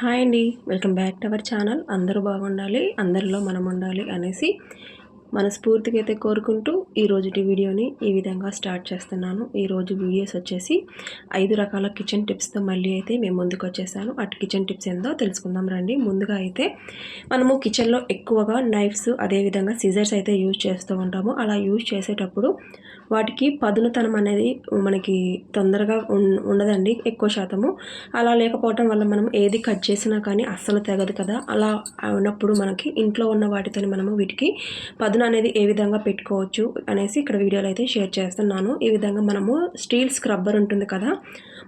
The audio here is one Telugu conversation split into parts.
హాయ్ అండి. Welcome back to our channel. అందరూ బాగుండాలి అందరిలో మనం ఉండాలి అనేసి మనస్ఫూర్తిగా అయితే కోరుకుంటూ ఈ రోజుటి వీడియోని ఈ విధంగా స్టార్ట్ చేస్తున్నాను. ఈరోజు వీడియోస్ వచ్చేసి ఐదు రకాల కిచెన్ టిప్స్తో మళ్ళీ అయితే మేము ముందుకు వచ్చేసాను. అటు కిచెన్ టిప్స్ ఏందో తెలుసుకుందాం రండి. ముందుగా అయితే మనము కిచెన్లో ఎక్కువగా నైఫ్స్ అదేవిధంగా సిజర్స్ అయితే యూజ్ చేస్తూ ఉంటాము. అలా యూజ్ చేసేటప్పుడు వాటికి పదునుతనం అనేది మనకి తొందరగా ఉండదండి ఎక్కువ శాతము. అలా లేకపోవటం వల్ల మనం ఏది కట్ చేసినా కానీ అస్సలు తెగదు కదా. అలా ఉన్నప్పుడు మనకి ఇంట్లో ఉన్న వాటితో మనము వీటికి పదును అనేది ఏ విధంగా పెట్టుకోవచ్చు అనేసి ఇక్కడ వీడియోలో అయితే షేర్ చేస్తున్నాను. ఈ విధంగా మనము స్టీల్ స్క్రబ్బర్ ఉంటుంది కదా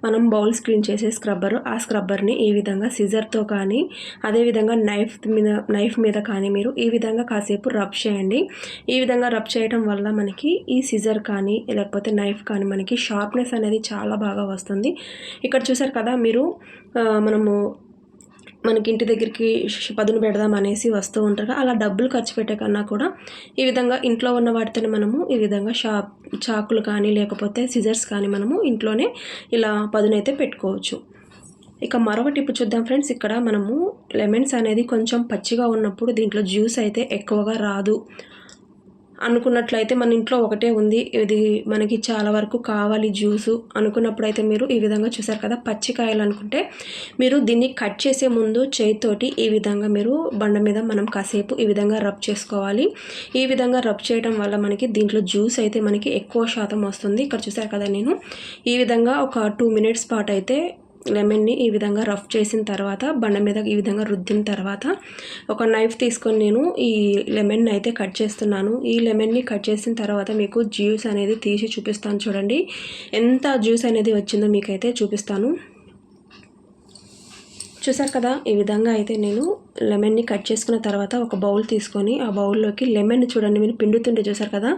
మనం బౌల్స్ క్లీన్ చేసే స్క్రబ్బర్ ఆ స్క్రబ్బర్ని ఈ విధంగా సిజర్తో కానీ అదేవిధంగా నైఫ్ మీద నైఫ్ మీద కానీ మీరు ఈ విధంగా కాసేపు రబ్ చేయండి. ఈ విధంగా రబ్ చేయడం వల్ల మనకి ఈ సిజర్ కానీ లేకపోతే నైఫ్ కానీ మనకి షార్ప్నెస్ అనేది చాలా బాగా వస్తుంది. ఇక్కడ చూసారు కదా మీరు మనము మనకి ఇంటి దగ్గరికి పదును పెడదాం అనేసి వస్తూ ఉంటారు. అలా డబ్బులు ఖర్చు పెట్టే కన్నా కూడా ఈ విధంగా ఇంట్లో ఉన్న వాటితోనే మనము ఈ విధంగా షాప్ చాకులు కానీ లేకపోతే సిజర్స్ కానీ మనము ఇంట్లోనే ఇలా పదునైతే పెట్టుకోవచ్చు. ఇక మరొక టిప్ చూద్దాం ఫ్రెండ్స్. ఇక్కడ మనము లెమన్స్ అనేది కొంచెం పచ్చిగా ఉన్నప్పుడు దీంట్లో జ్యూస్ అయితే ఎక్కువగా రాదు. అనుకున్నట్లయితే మన ఇంట్లో ఒకటే ఉంది. ఇది మనకి చాలా వరకు కావాలి జ్యూసు. అనుకున్నప్పుడైతే మీరు ఈ విధంగా చూసారు కదా పచ్చికాయలు అనుకుంటే మీరు దీన్ని కట్ చేసే ముందు చేతితోటి ఈ విధంగా మీరు బండ మీద మనం కాసేపు ఈ విధంగా రబ్ చేసుకోవాలి. ఈ విధంగా రబ్ చేయడం వల్ల మనకి దీంట్లో జ్యూస్ అయితే మనకి ఎక్కువ శాతం వస్తుంది. ఇక్కడ చూసారు కదా నేను ఈ విధంగా ఒక టూ మినిట్స్ పాటు అయితే లెమన్ని ఈ విధంగా రఫ్ చేసిన తర్వాత బండ మీద ఈ విధంగా రుద్దిన తర్వాత ఒక నైఫ్ తీసుకొని నేను ఈ లెమన్ అయితే కట్ చేస్తున్నాను. ఈ లెమన్ని కట్ చేసిన తర్వాత మీకు జ్యూస్ అనేది తీసి చూపిస్తాను చూడండి. ఎంత జ్యూస్ అనేది వచ్చిందో మీకైతే చూపిస్తాను. చూసారు కదా ఈ విధంగా అయితే నేను లెమన్ని కట్ చేసుకున్న తర్వాత ఒక బౌల్ తీసుకొని ఆ బౌల్లోకి లెమన్ చూడండి మీరు పిండుతుంటే చూసారు కదా?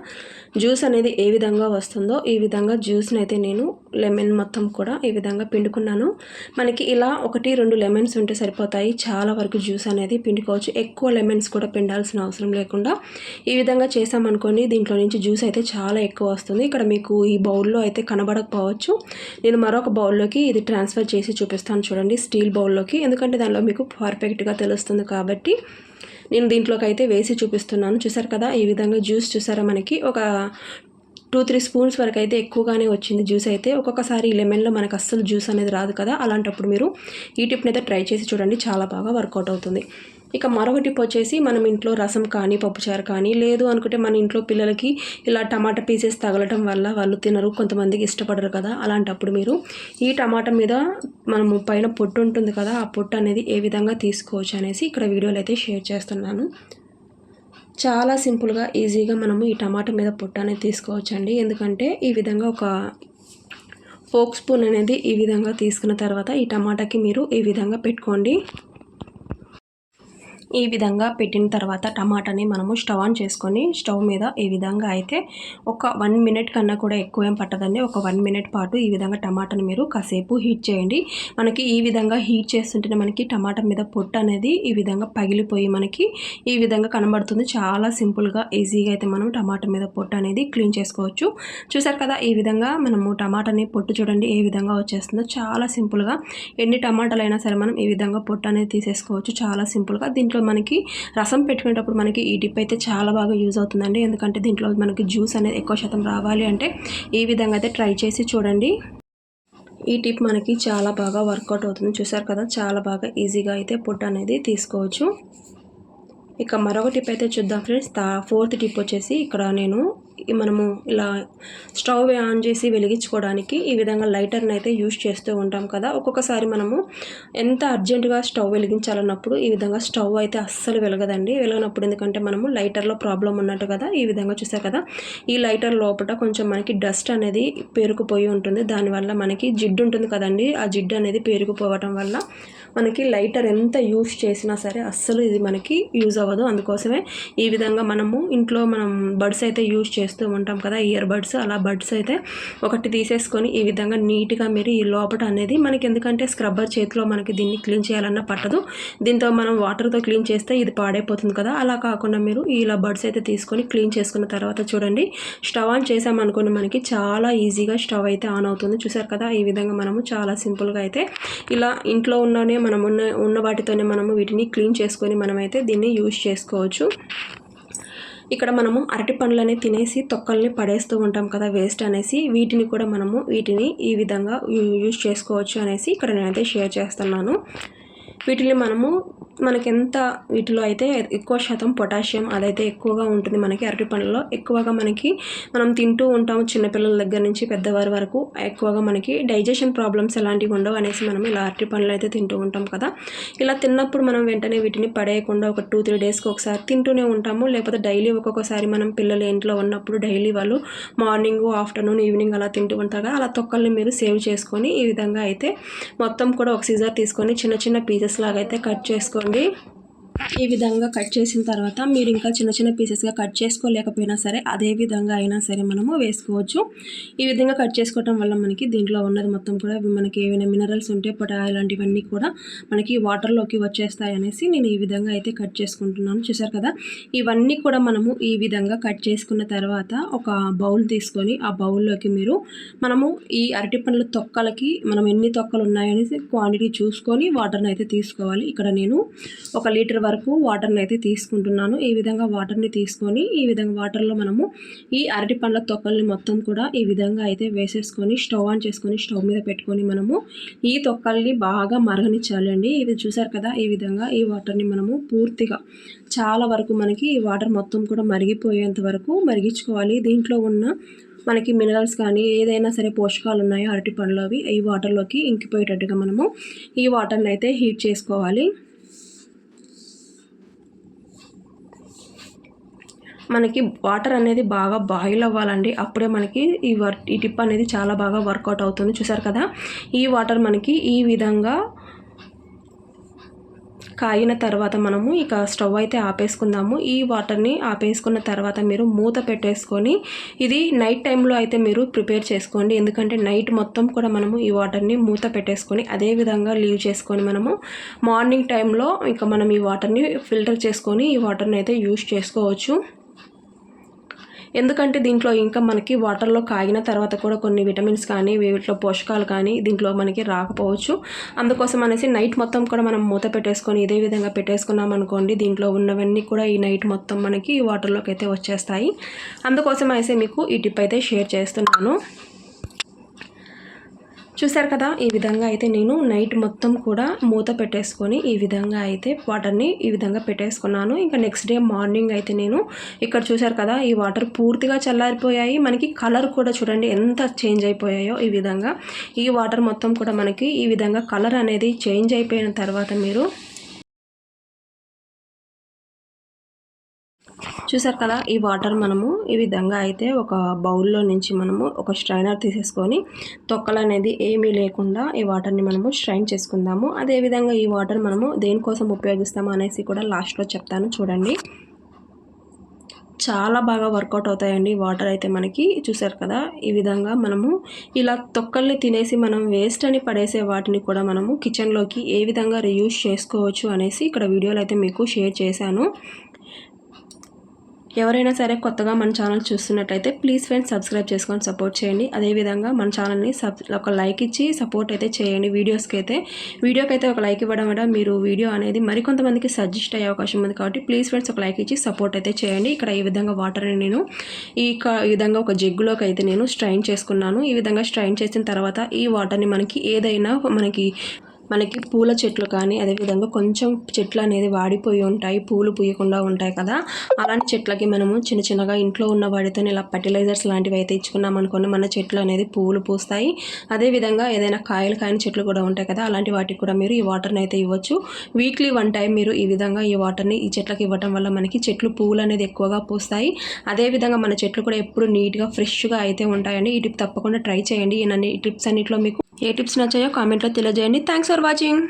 జ్యూస్ అనేది ఏ విధంగా వస్తుందో ఈ విధంగా జ్యూస్ని అయితే నేను లెమన్ మొత్తం కూడా ఈ విధంగా పిండుకున్నాను. మనకి ఇలా ఒకటి రెండు లెమన్స్ ఉంటే సరిపోతాయి. చాలా వరకు జ్యూస్ అనేది పిండుకోవచ్చు. ఎక్కువ లెమన్స్ కూడా పిండాల్సిన అవసరం లేకుండా ఈ విధంగా చేసామనుకోండి దీంట్లో నుంచి జ్యూస్ అయితే చాలా ఎక్కువ వస్తుంది. ఇక్కడ మీకు ఈ బౌల్లో అయితే కనబడకపోవచ్చు. నేను మరొక బౌల్లోకి ఇది ట్రాన్స్ఫర్ చేసి చూపిస్తాను చూడండి స్టీల్ బౌల్లోకి. ఎందుకంటే దానిలో మీకు పర్ఫెక్ట్గా తెలుస్తుంది కాబట్టి నేను దీంట్లోకి అయితే వేసి చూపిస్తున్నాను. చూసారు కదా? ఈ విధంగా జ్యూస్ చూసారా మనకి? ఒక టూ త్రీ స్పూన్స్ వరకు అయితే ఎక్కువగానే వచ్చింది జ్యూస్ అయితే. ఒక్కొక్కసారి లెమన్లో మనకు అస్సలు జ్యూస్ అనేది రాదు కదా. అలాంటప్పుడు మీరు ఈ టిప్ని అయితే ట్రై చేసి చూడండి చాలా బాగా వర్కౌట్ అవుతుంది. ఇక మరొక టిప్ వచ్చేసి మనం ఇంట్లో రసం కానీ పప్పుచారు కానీ లేదు అనుకుంటే మన ఇంట్లో పిల్లలకి ఇలా టమాటా పీసెస్ తగలటం వల్ల వాళ్ళు తినరు కొంతమందికి ఇష్టపడరు కదా. అలాంటప్పుడు మీరు ఈ టమాటా మీద మనము పైన పొట్టు ఉంటుంది కదా ఆ పొట్టు అనేది ఏ విధంగా తీసుకోవచ్చు అనేసి ఇక్కడ వీడియోలు అయితే షేర్ చేస్తున్నాను. చాలా సింపుల్గా ఈజీగా మనము ఈ టమాటా మీద పొట్టు అనేది తీసుకోవచ్చండి. ఎందుకంటే ఈ విధంగా ఒక ఫోక్ స్పూన్ అనేది ఈ విధంగా తీసుకున్న తర్వాత ఈ టమాటాకి మీరు ఈ విధంగా పెట్టుకోండి. ఈ విధంగా పెట్టిన తర్వాత టమాటాని మనము స్టవ్ ఆన్ చేసుకొని స్టవ్ మీద ఈ విధంగా అయితే ఒక వన్ మినిట్ కన్నా కూడా ఎక్కువ ఏం పట్టదండి. ఒక వన్ మినిట్ పాటు ఈ విధంగా టమాటాని మీరు కాసేపు హీట్ చేయండి. మనకి ఈ విధంగా హీట్ చేస్తుంటేనే మనకి టమాటా మీద పొట్టు అనేది ఈ విధంగా పగిలిపోయి మనకి ఈ విధంగా కనబడుతుంది. చాలా సింపుల్గా ఈజీగా అయితే మనం టమాటా మీద పొట్టు అనేది క్లీన్ చేసుకోవచ్చు. చూసారు కదా ఈ విధంగా మనము టమాటాని పొట్టు చూడండి ఏ విధంగా వచ్చేస్తుందో. చాలా సింపుల్గా ఎన్ని టమాటాలైనా అయినా సరే మనం ఈ విధంగా పొట్టు అనేది తీసేసుకోవచ్చు. చాలా సింపుల్గా దీంట్లో మనకి రసం పెట్టుకునేటప్పుడు మనకి ఈ డిప్ అయితే చాలా బాగా యూజ్ అవుతుందండి. ఎందుకంటే దీంట్లో మనకి జ్యూస్ అనేది ఎక్కువ శాతం రావాలి అంటే ఈ విధంగా అయితే ట్రై చేసి చూడండి. ఈ టిప్ మనకి చాలా బాగా వర్కౌట్ అవుతుంది. చూసారు కదా చాలా బాగా ఈజీగా అయితే పుట్ అనేది తీసుకోవచ్చు. ఇక మరొక టిప్ అయితే చూద్దాం ఫ్రెండ్స్. ఫోర్త్ టిప్ వచ్చేసి ఇక్కడ నేను మనము ఇలా స్టవ్ ఆన్ చేసి వెలిగించుకోవడానికి ఈ విధంగా లైటర్ని అయితే యూజ్ చేస్తూ ఉంటాం కదా. ఒక్కొక్కసారి మనము ఎంత అర్జెంటుగా స్టవ్ వెలిగించాలన్నప్పుడు ఈ విధంగా స్టవ్ అయితే అస్సలు వెలగదండి. వెలగనప్పుడు ఎందుకంటే మనము లైటర్లో ప్రాబ్లం ఉన్నట్టు కదా ఈ విధంగా చూసారు కదా. ఈ లైటర్ లోపల కొంచెం మనకి డస్ట్ అనేది పేరుకుపోయి ఉంటుంది. దానివల్ల మనకి జిడ్డు ఉంటుంది కదండి. ఆ జిడ్డు అనేది పేరుకుపోవటం వల్ల మనకి లైటర్ ఎంత యూజ్ చేసినా సరే అస్సలు ఇది మనకి యూజ్ అవ్వదు. అందుకోసమే ఈ విధంగా మనము ఇంట్లో మనం బడ్స్ అయితే యూజ్ చేస్తూ పడేస్తూ ఉంటాం కదా ఇయర్ బడ్స్ అలా బడ్స్ అయితే ఒకటి తీసేసుకొని ఈ విధంగా నీట్గా మీరు ఈ లోపల అనేది మనకి ఎందుకంటే స్క్రబ్బర్ చేతిలో మనకి దీన్ని క్లీన్ చేయాలన్నా పట్టదు. దీంతో మనం వాటర్తో క్లీన్ చేస్తే ఇది పాడైపోతుంది కదా. అలా కాకుండా మీరు ఇలా బడ్స్ అయితే తీసుకొని క్లీన్ చేసుకున్న తర్వాత చూడండి స్టవ్ ఆన్ చేసామనుకోండి మనకి చాలా ఈజీగా స్టవ్ అయితే ఆన్ అవుతుంది. చూసారు కదా ఈ విధంగా మనము చాలా సింపుల్గా అయితే ఇలా ఇంట్లో ఉన్ననే మనం ఉన్న ఉన్న వాటితోనే మనము వీటిని క్లీన్ చేసుకొని మనమైతే దీన్ని యూజ్ చేసుకోవచ్చు. ఇక్కడ మనము అరటి పండ్లని తినేసి తొక్కల్ని పడేస్తూ ఉంటాం కదా వేస్ట్ అనేసి. వీటిని కూడా మనము వీటిని ఈ విధంగా యూజ్ చేసుకోవచ్చు అనేసి ఇక్కడ నేనైతే షేర్ చేస్తున్నాను. వీటిని మనము మనకి ఎంత వీటిలో అయితే ఎక్కువ శాతం పొటాషియం అదైతే ఎక్కువగా ఉంటుంది మనకి అరటి పండ్లలో. ఎక్కువగా మనకి మనం తింటూ ఉంటాము చిన్నపిల్లల దగ్గర నుంచి పెద్దవారి వరకు. ఎక్కువగా మనకి డైజెషన్ ప్రాబ్లమ్స్ ఎలాంటివి ఉండవు అనేసి మనం ఇలా అరటి పండ్లు అయితే తింటూ ఉంటాం కదా. ఇలా తిన్నప్పుడు మనం వెంటనే వీటిని పడేయకుండా ఒక టూ త్రీ డేస్కి ఒకసారి తింటూనే ఉంటాము. లేకపోతే డైలీ ఒక్కొక్కసారి మనం పిల్లలు ఇంట్లో ఉన్నప్పుడు డైలీ వాళ్ళు మార్నింగ్ ఆఫ్టర్నూన్ ఈవినింగ్ అలా తింటూ ఉంటారు అలా తొక్కల్ని మీరు సేవ్ చేసుకొని ఈ విధంగా అయితే మొత్తం కూడా ఒక సీజర్ తీసుకొని చిన్న చిన్న పీసెస్ లాగా అయితే కట్ చేసుకోండి. ఈ విధంగా కట్ చేసిన తర్వాత మీరు ఇంకా చిన్న చిన్న పీసెస్గా కట్ చేసుకోలేకపోయినా సరే అదే విధంగా అయినా సరే మనము వేసుకోవచ్చు. ఈ విధంగా కట్ చేసుకోవటం వల్ల మనకి దీంట్లో ఉన్నది మొత్తం కూడా మనకి ఏమైనా మినరల్స్ ఉంటే పొటా లాంటివన్నీ కూడా మనకి వాటర్లోకి వచ్చేస్తాయి అనేసి నేను ఈ విధంగా అయితే కట్ చేసుకుంటున్నాను. చూసారు కదా? ఇవన్నీ కూడా మనము ఈ విధంగా కట్ చేసుకున్న తర్వాత ఒక బౌల్ తీసుకొని ఆ బౌల్లోకి మీరు మనము ఈ అరటి పండ్ల తొక్కలకి మనం ఎన్ని తొక్కలు ఉన్నాయనేసి క్వాంటిటీ చూసుకొని వాటర్ని అయితే తీసుకోవాలి. ఇక్కడ నేను ఒక లీటర్ వరకు వాటర్ని అయితే తీసుకుంటున్నాను. ఈ విధంగా వాటర్ని తీసుకొని ఈ విధంగా వాటర్లో మనము ఈ అరటి పండ్ల తొక్కల్ని మొత్తం కూడా ఈ విధంగా అయితే వేసేసుకొని స్టవ్ ఆన్ చేసుకొని స్టవ్ మీద పెట్టుకొని మనము ఈ తొక్కల్ని బాగా మరగనిచ్చాలండి. ఇది చూసారు కదా ఈ విధంగా ఈ వాటర్ని మనము పూర్తిగా చాలా వరకు మనకి ఈ వాటర్ మొత్తం కూడా మరిగిపోయేంత వరకు మరిగించుకోవాలి. దీంట్లో ఉన్న మనకి మినరల్స్ కానీ ఏదైనా సరే పోషకాలు ఉన్నాయో అరటి పండ్లు అవి ఈ వాటర్లోకి ఇంకిపోయేటట్టుగా మనము ఈ వాటర్ని అయితే హీట్ చేసుకోవాలి. మనకి వాటర్ అనేది బాగా బాయిల్ అవ్వాలండి. అప్పుడే మనకి ఈ వర్ ఈ టిప్ అనేది చాలా బాగా వర్కౌట్ అవుతుంది. చూసారు కదా? ఈ వాటర్ మనకి ఈ విధంగా కాగిన తర్వాత మనము ఇక స్టవ్ అయితే ఆపేసుకుందాము. ఈ వాటర్ని ఆపేసుకున్న తర్వాత మీరు మూత పెట్టేసుకొని ఇది నైట్ టైంలో అయితే మీరు ప్రిపేర్ చేసుకోండి. ఎందుకంటే నైట్ మొత్తం కూడా మనము ఈ వాటర్ని మూత పెట్టేసుకొని అదే విధంగా లీవ్ చేసుకొని మనము మార్నింగ్ టైంలో ఇక మనం ఈ వాటర్ని ఫిల్టర్ చేసుకొని ఈ వాటర్ని అయితే యూజ్ చేసుకోవచ్చు. ఎందుకంటే దీంట్లో ఇంకా మనకి వాటర్లో కాగిన తర్వాత కూడా కొన్ని విటమిన్స్ కానీ వీటిలో పోషకాలు కానీ దీంట్లో మనకి రాకపోవచ్చు. అందుకోసం అనేసి నైట్ మొత్తం కూడా మనం మూత పెట్టేసుకొని ఇదే విధంగా పెట్టేసుకున్నాం అనుకోండి దీంట్లో ఉన్నవన్నీ కూడా ఈ నైట్ మొత్తం మనకి వాటర్లోకి అయితే వచ్చేస్తాయి. అందుకోసం అయితే మీకు ఈ టిప్ అయితే షేర్ చేస్తున్నాను. చూసారు కదా ఈ విధంగా అయితే నేను నైట్ మొత్తం కూడా మూత పెట్టేసుకొని ఈ విధంగా అయితే వాటర్ని ఈ విధంగా పెట్టేసుకున్నాను. ఇంకా నెక్స్ట్ డే మార్నింగ్ అయితే నేను ఇక్కడ చూసారు కదా ఈ వాటర్ పూర్తిగా చల్లారిపోయాయి. మనకి కలర్ కూడా చూడండి ఎంత చేంజ్ అయిపోయాయో ఈ విధంగా. ఈ వాటర్ మొత్తం కూడా మనకి ఈ విధంగా కలర్ అనేది చేంజ్ అయిపోయిన తర్వాత మీరు చూసారు కదా ఈ వాటర్ మనము ఈ విధంగా అయితే ఒక బౌల్లో నుంచి మనము ఒక స్ట్రైనర్ తీసేసుకొని తొక్కలు అనేది ఏమీ లేకుండా ఈ వాటర్ని మనము స్ట్రైన్ చేసుకుందాము. అదేవిధంగా ఈ వాటర్ మనము దేనికోసం ఉపయోగిస్తాము అనేసి కూడా లాస్ట్లో చెప్తాను చూడండి. చాలా బాగా వర్కౌట్ అవుతాయండి వాటర్ అయితే మనకి. చూసారు కదా ఈ విధంగా మనము ఇలా తొక్కల్ని తినేసి మనం వేస్ట్ అని పడేసే వాటిని కూడా మనము కిచెన్లోకి ఏ విధంగా రియూజ్ చేసుకోవచ్చు అనేసి ఇక్కడ వీడియోలో అయితే మీకు షేర్ చేశాను. ఎవరైనా సరే కొత్తగా మన ఛానల్ చూస్తున్నట్లయితే ప్లీజ్ ఫ్రెండ్స్ సబ్స్క్రైబ్ చేసుకొని సపోర్ట్ చేయండి. అదేవిధంగా మన ఛానల్ని సబ్ ఒక లైక్ ఇచ్చి సపోర్ట్ అయితే చేయండి వీడియోస్కి అయితే వీడియోకి అయితే ఒక లైక్ ఇవ్వడం వల్ల మీరు వీడియో అనేది మరికొంతమందికి సజెస్ట్ అయ్యే అవకాశం ఉంది కాబట్టి ప్లీజ్ ఫ్రెండ్స్ ఒక లైక్ ఇచ్చి సపోర్ట్ అయితే చేయండి. ఇక్కడ ఈ విధంగా వాటర్ని నేను ఈ విధంగా ఒక జగ్గులోకి అయితే నేను స్ట్రైన్ చేసుకున్నాను. ఈ విధంగా స్ట్రైన్ చేసిన తర్వాత ఈ వాటర్ని మనకి ఏదైనా మనకి మనకి పూల చెట్లు కానీ అదేవిధంగా కొంచెం చెట్లు అనేది వాడిపోయి ఉంటాయి పూలు పూయకుండా ఉంటాయి కదా. అలాంటి చెట్లకి మనము చిన్న చిన్నగా ఇంట్లో ఉన్న వాడితో ఇలా ఫర్టిలైజర్స్ లాంటివి అయితే ఇచ్చుకున్నాం అనుకోండి మన చెట్లు అనేది పూలు పూస్తాయి. అదేవిధంగా ఏదైనా కాయలు కాయని చెట్లు కూడా ఉంటాయి కదా అలాంటి వాటికి కూడా మీరు ఈ వాటర్ని అయితే ఇవ్వచ్చు. వీక్లీ వన్ టైం మీరు ఈ విధంగా ఈ వాటర్ని ఈ చెట్లకి ఇవ్వటం వల్ల మనకి చెట్లు పువ్వులు అనేది ఎక్కువగా పూస్తాయి. అదేవిధంగా మన చెట్లు కూడా ఎప్పుడు నీట్గా ఫ్రెష్గా అయితే ఉంటాయండి. ఈ టిప్ తప్పకుండా ట్రై చేయండి. ఈ టిప్స్ అన్నింటిలో మీకు ఏ టిప్స్ నచ్చాయో కామెంట్లో తెలియజేయండి. Thanks for 巴金